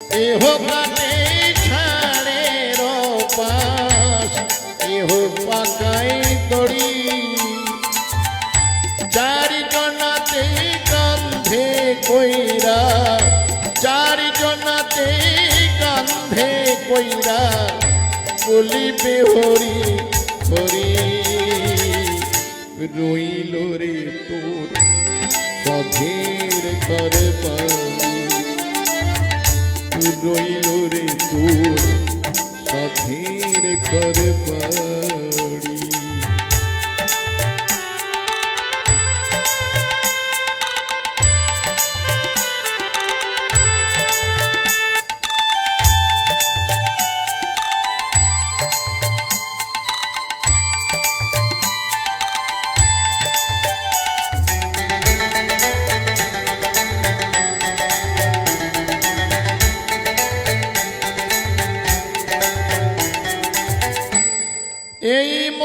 এহ প্রাণে ছাড়ে পাশ এহ পাকাই দড়ি। চারি জনাতে কান্ধে কইরা চারি জনাতে কান্ধে কইরা বলিবে হরি হরি। রইল রে তোর সধের কর পানি রইল রে তোর সাথে কর পাড়ি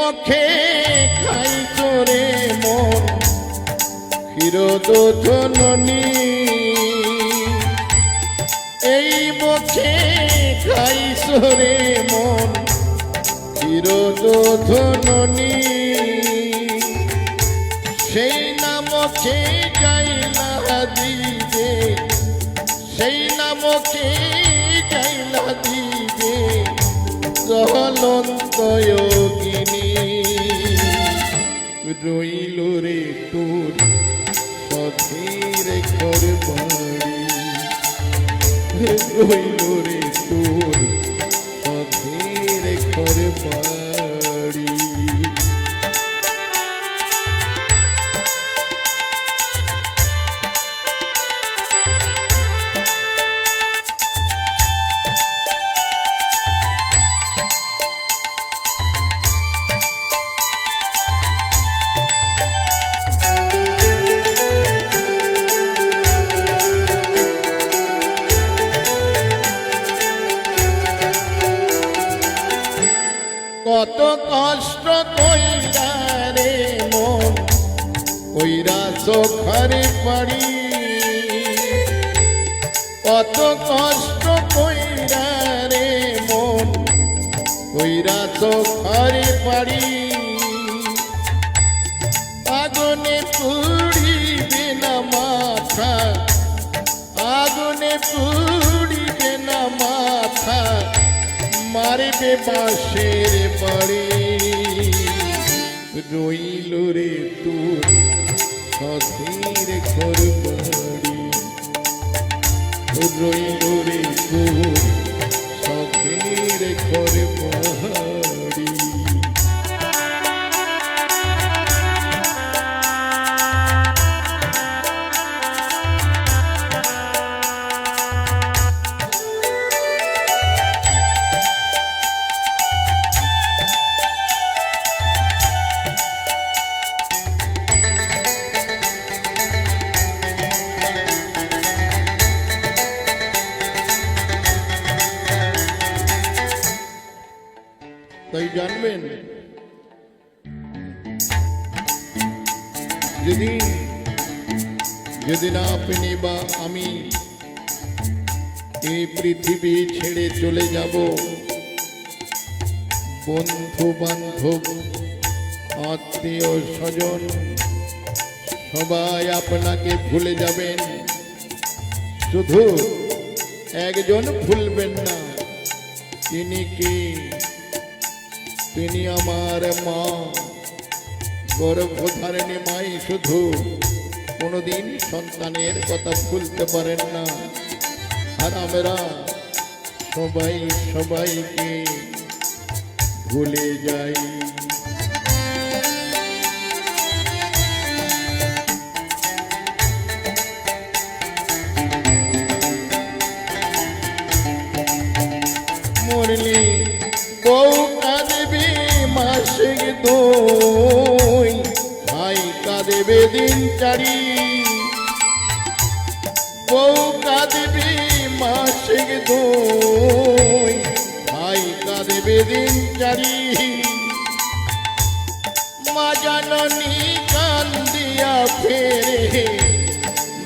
মুখে খাই তোরে মন। ক্ষীরদোধনী এই মুখে খাই সরে মন। ক্ষীরদোধনী সেই নামকে গাইলা দিবে। সেই নামকে গাইলা দিবে। চলন্ত রইল রে তোর পথের ঘর বাড়ি। রইল রে তোর কত কষ্ট কইরা রে মন, কইরা চোখারে পাড়ি কত কষ্ট কইরা রে মন, কইরা চোখারে পাড়ি আগুনে পুড়িবে না মাথা, আগুনে পুড়িবে না মাথা। মারবে বাঁশের বাড়ি। রইল রে যেদিন যেদিন আপনি বা আমি এই পৃথিবী ছেড়ে চলে যাব বন্ধু বান্ধব আত্মীয় স্বজন সবাই আপনাকে ভুলে যাবেন। শুধু একজন ভুলবেন না, তিনি কি? তিনি আমার মা। গর্ভধারিণী মাই শুধু কোনোদিন সন্তানের কথা ভুলতে পারেন না। আর আমরা সবাই সবাইকে ভুলে যাই। মরলি বউ কাঁদবে ভাই কাঁদবে দিন চারি। বউ কাঁদবে মাসিক দুই। ভাই কাঁদবে দিন চারি। মা জননী কান্দিয়া ফেরে।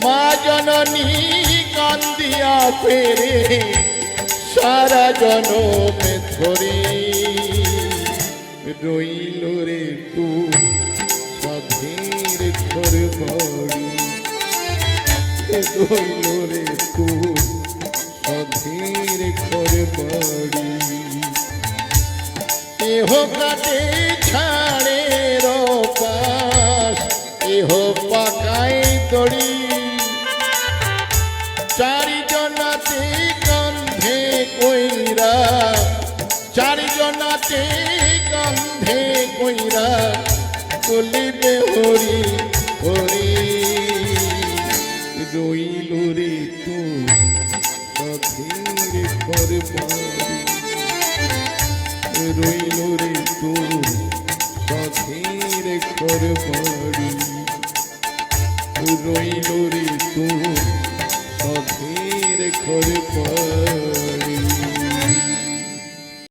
মা জননী কান্দিয়া ফেরে। সারা জনমে ধরে। রইল রে তু ঘর বাড়ি রইল রে তু সাধের ঘর বাড়ি। এহ কাটে ছাড়ে পাশ, এহ পাকাই তড়ি। চারিজনাতে গন্ধে কইরা, চারিজনাতে গন্ধে কইরা, তুলিবে হরি হরি রইল রে তু সধীর ঘর বাড়ি রইল রে তু সধীর ঘর বাড়ি রইল রে তু সধীর ঘর